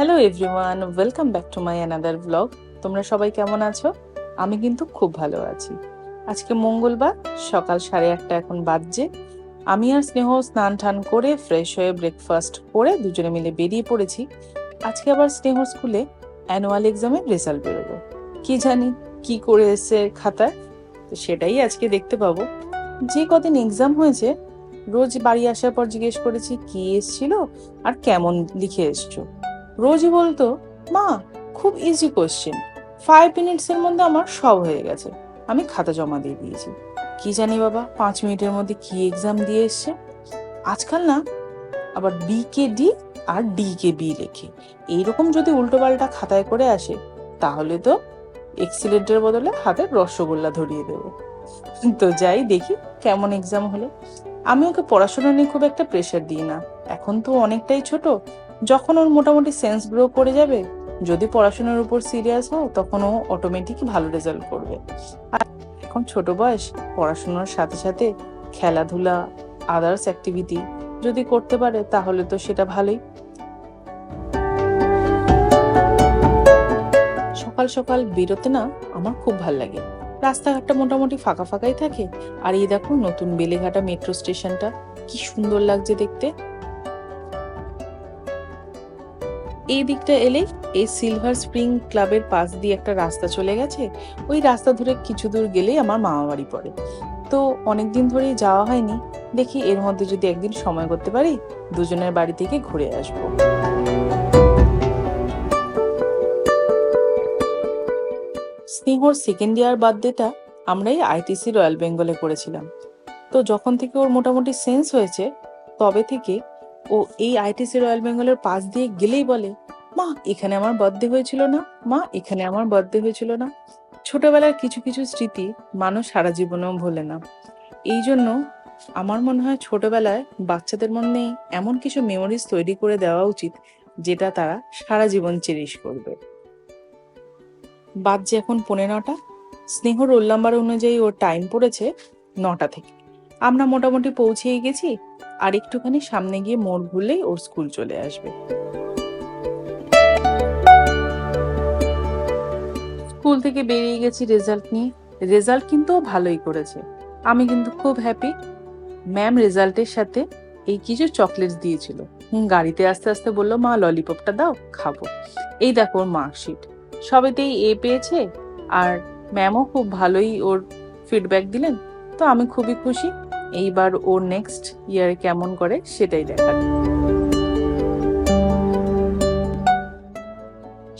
Hello everyone welcome back to my another blog তোমরা সবাই কেমন আছো? আমি কিন্তু খুব ভালো আছি। আজকে মঙ্গলবার, সকাল সাড়ে আটটা এখন বাজছে। আমি আর স্নেহ স্নান টান করে ফ্রেশ হয়ে ব্রেকফাস্ট করে দুজনে মিলে বেরিয়ে পড়েছি। আজকে আবার স্নেহ স্কুলে অ্যানুয়াল এক্সামের রেজাল্ট বেরোবো। কি জানি, কি করে এসছে খাতায়? তো সেটাই আজকে দেখতে পাবো। যে কদিন এক্সাম হয়েছে, রোজ বাড়ি আসার পর জিজ্ঞেস করেছি, কি এসছিল আর কেমন লিখে এসছো? রোজই বলতো, মা, খুব ইজি কোশ্চেন ফাইভ মিনিটস এর মধ্যে আমার সব হয়ে গেছে। আমি খাতা জমা দিয়ে দিয়েছি। কি জানি বাবা, পাঁচ মিনিটের মধ্যে কি এক্সাম দিয়ে এসছে? আজকাল না, আবার বি কে ডি আর ডি কে বি লেখে। এইরকম যদি উল্টোপাল্টা খাতায় করে আসে, তাহলে তো এক্সিলেন্টের বদলে হাতে রসগোল্লা ধরিয়ে দেবো। তো যাই দেখি কেমন এক্সাম হলো। আমি ওকে পড়াশোনা নিয়ে খুব একটা প্রেশার দিই না। এখন তো অনেকটাই ছোট। যখন ওর মোটামুটি সেন্স গ্রো করে যাবে, যদি পড়াশোনার উপর সিরিয়াস হয়, তখন ও অটোমেটিক ভালো রেজাল্ট করবে। আর এখন ছোট বয়স, পড়াশোনার সাথে সাথে খেলাধুলা আদার্স অ্যাক্টিভিটি যদি করতে পারে, তাহলে তো সেটা ভালোই। সকাল সকাল বেরোতে না আমার খুব ভালো লাগে। রাস্তাঘাটটা মোটামুটি ফাঁকা ফাঁকাই থাকে। আর এই দেখো নতুন বেলেঘাটা মেট্রো স্টেশনটা কি সুন্দর লাগছে দেখতে। এই দিকটা এলে এই সিলভার স্প্রিং ক্লাবের পাশ দিয়ে একটা রাস্তা চলে গেছে। ওই রাস্তা ধরে কিছু দূর গেলেই আমার মামা বাড়ি পড়ে। তো অনেকদিন ধরেই যাওয়া হয়নি। দেখি এর মধ্যে যদি একদিন সময় করতে পারি, দুজনের বাড়ি থেকে ঘুরে আসব। স্নেহর সেকেন্ড ইয়ার বার্থডেটা আমরা এই আইটিসি রয়্যাল বেঙ্গলে করেছিলাম। তো যখন থেকে ওর মোটামুটি সেন্স হয়েছে, তবে থেকে ও এই আইটিসি রয়্যাল বেঙ্গলের পাশ দিয়ে গেলেই বলে, মা, এখানে আমার বার্থডে হয়েছিল না, মা, এখানে আমার বার্থডে হয়েছিল না। ছোটবেলার কিছু কিছু স্মৃতি মানুষ সারা জীবনেও ভোলে না। এই জন্য আমার মনে হয় ছোটবেলায় বাচ্চাদের মনে এমন কিছু মেমোরিজ তৈরি করে দেওয়া উচিত, যেটা তারা সারা জীবন চেরিশ করবে। বাজছে এখন পনেরোটা স্নেহ রোল নাম্বার অনুযায়ী ওর টাইম পড়েছে নটা থেকে। আমরা মোটামুটি পৌঁছেই গেছি। আর একটুখানি সামনে গিয়ে মোড় ঘুরলেই ওর স্কুল চলে আসবে। স্কুল থেকে বেরিয়ে গেছি রেজাল্ট নিয়ে। রেজাল্ট কিন্তু ভালোই করেছে। আমি কিন্তু খুব হ্যাপি ম্যাম রেজাল্টের সাথে এই কিছু চকলেটস দিয়েছিল। হুম, গাড়িতে আস্তে আস্তে বলল, মা ললিপপটা দাও, খাব। এই দেখো ওর মার্কশিট সবেতেই এ পেয়েছে আর ম্যামও খুব ভালোই ওর ফিডব্যাক দিলেন। তো আমি খুবই খুশি। এইবার ওর নেক্সট ইয়ারে কেমন করে সেটাই দেখার।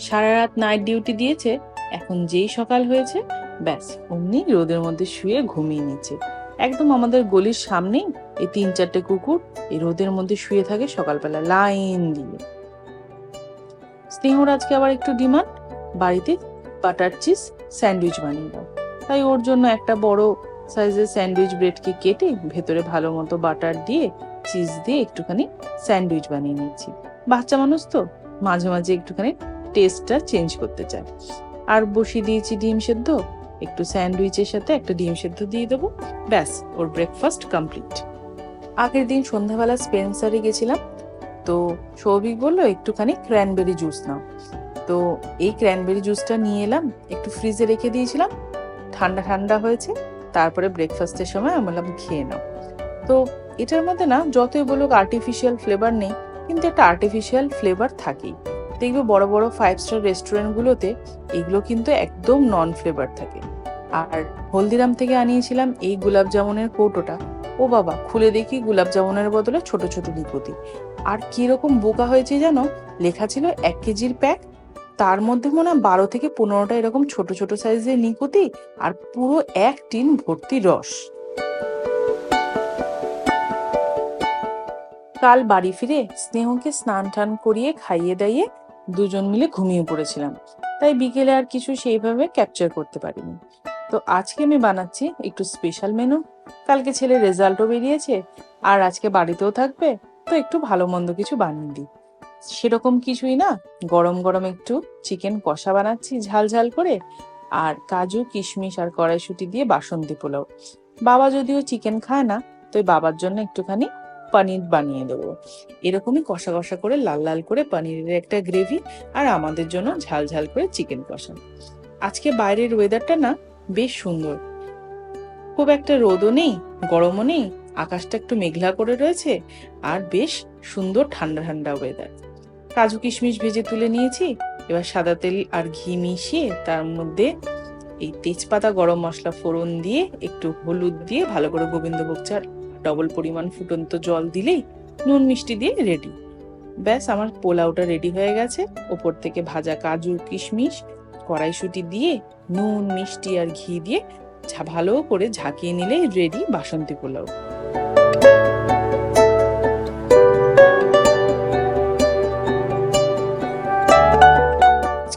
সারা রাত নাইট ডিউটি দিয়েছে, এখন যেই সকাল হয়েছে, ব্যাস, অমনি রোদের মধ্যে শুয়ে ঘুমিয়ে নিচ্ছে। একদম আমাদের গলির সামনেই এই তিন চারটে কুকুর এই রোদের মধ্যে শুয়ে থাকে সকালবেলা লাইন দিয়ে। স্নেহর আজকে আবার একটু ডিমান্ড, বাড়িতে বাটার চিজ স্যান্ডউইচ বানিয়ে দাও। তাই ওর জন্য একটা বড় সাইজের স্যান্ডউইচ ব্রেডকে কেটে ভেতরে ভালো মতো বাটার দিয়ে চিজ দিয়ে একটুখানি স্যান্ডউইচ বানিয়ে নিয়েছি। বাচ্চা মানুষ তো মাঝে মাঝে একটুখানি টেস্টটা চেঞ্জ করতে চায়। আর বসিয়ে দিয়েছি ডিম সেদ্ধ, একটু স্যান্ডউইচের সাথে একটা ডিম সেদ্ধ দিয়ে দেবো। ব্যাস, ওর ব্রেকফাস্ট কমপ্লিট আগের দিন সন্ধ্যাবেলা স্পেন্সারে গেছিলাম, তো সৌভিক বলল, একটুখানি ক্র্যানবেরি জুস নাও। তো এই ক্র্যানবেরি জুসটা নিয়ে এলাম, একটু ফ্রিজে রেখে দিয়েছিলাম। ঠান্ডা ঠান্ডা হয়েছে তারপরে ব্রেকফাস্টের সময় আমি বললাম, খেয়ে নাও। তো এটার মধ্যে না যতই বলুক আর্টিফিশিয়াল ফ্লেভার নেই, কিন্তু একটা আর্টিফিশিয়াল ফ্লেভার থাকেই। দেখবে বড় বড় ফাইভ স্টার রেস্টুরেন্টগুলোতে এগুলো কিন্তু একদম নন ফ্লেভার থাকে। আর হলদিরাম থেকে আনিয়েছিলাম এই গোলাপ জামুনের কৌটোটা। ও বাবা, খুলে দেখি গোলাপ জামুনের বদলে ছোট ছোট নিকুতি আর কীরকম বোকা হয়েছে জানো? লেখা ছিল এক কেজির প্যাক তার মধ্যে মনে হয় বারো থেকে পনেরোটা এরকম ছোট ছোট সাইজের নিকুতি আর পুরো এক টিন ভর্তি রস। কাল বাড়ি ফিরে স্নেহকে স্নান টান করিয়ে খাইয়ে দাইয়ে দুজন মিলে ঘুমিয়ে পড়েছিলাম। তাই বিকেলে আর কিছু সেইভাবে ক্যাপচার করতে পারিনি। তো আজকে আমি বানাচ্ছি একটু স্পেশাল মেনু কালকে ছেলে রেজাল্টও বেরিয়েছে। আর আজকে বাড়িতেও থাকবে। তো একটু ভালো মন্দ কিছু বানিয়ে দিই। সেরকম কিছুই না। গরম গরম একটু চিকেন কষা বানাচ্ছি ঝাল ঝাল করে আর কাজু, কিশমিশ আর কড়াইশুটি দিয়ে বাসন্তী পোলাও। বাবা যদিও চিকেন খায় না, তো বাবার জন্য একটুখানি পানির বানিয়ে দেবো। এরকমই কষা কষা করে লাল লাল করে পনিরের একটা গ্রেভি আর আমাদের জন্য ঝাল ঝাল করে চিকেন কষা। আজকে বাইরের ওয়েদারটা না বেশ সুন্দর। খুব একটা রোদও নেই, গরমও নেই, আকাশটা একটু মেঘলা করে রয়েছে আর বেশ সুন্দর ঠান্ডা ঠান্ডা ওয়েদার কাজু কিশমিশ ভেজে তুলে নিয়েছি। এবার সাদা তেল আর ঘি মিশিয়ে তার মধ্যে এই তেজপাতা, গরম মশলা, ফোড়ন দিয়ে একটু হলুদ দিয়ে ভালো করে গোবিন্দভোগ চাল ডবল পরিমাণ ফুটন্ত জল দিলেই নুন মিষ্টি দিয়ে রেডি ব্যাস, আমার পোলাওটা রেডি হয়ে গেছে। ওপর থেকে ভাজা কাজু কিশমিশ, কড়াইশুটি দিয়ে নুন, মিষ্টি আর ঘি দিয়ে ভালো করে ঝাঁকিয়ে নিলেই রেডি বাসন্তী পোলাও।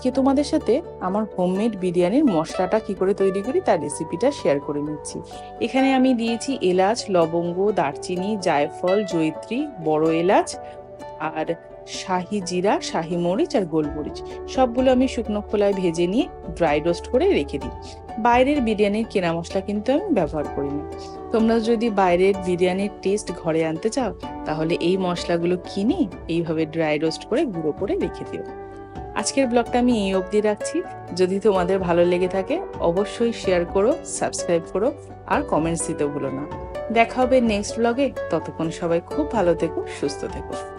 আজকে তোমাদের সাথে আমার হোমমেড বিরিয়ানির মশলাটা কি করে তৈরি করি তার রেসিপিটা শেয়ার করে নিচ্ছি। এখানে আমি দিয়েছি এলাচ, লবঙ্গ, দারচিনি, জায়ফল, জয়িত্রী, বড় এলাচ আর শাহি জিরা, শাহি মরিচ আর গোলমরিচ। সবগুলো আমি শুকনো খোলায় ভেজে নিয়ে ড্রাই রোস্ট করে রেখে দিই। বাইরের বিরিয়ানির কেনা মশলা কিন্তু আমি ব্যবহার করি না তোমরা যদি বাইরের বিরিয়ানির টেস্ট ঘরে আনতে চাও, তাহলে এই মশলাগুলো কিনে এইভাবে ড্রাই রোস্ট করে গুঁড়ো করে রেখে দিও। আজকের ব্লগটা আমি এই অবধি রাখছি। যদি তোমাদের ভালো লেগে থাকে, অবশ্যই শেয়ার করো সাবস্ক্রাইব করো, আর কমেন্টস দিতে ভুলো না। দেখা হবে নেক্সট ব্লগে ততক্ষণ সবাই খুব ভালো থেকো, সুস্থ থেকো।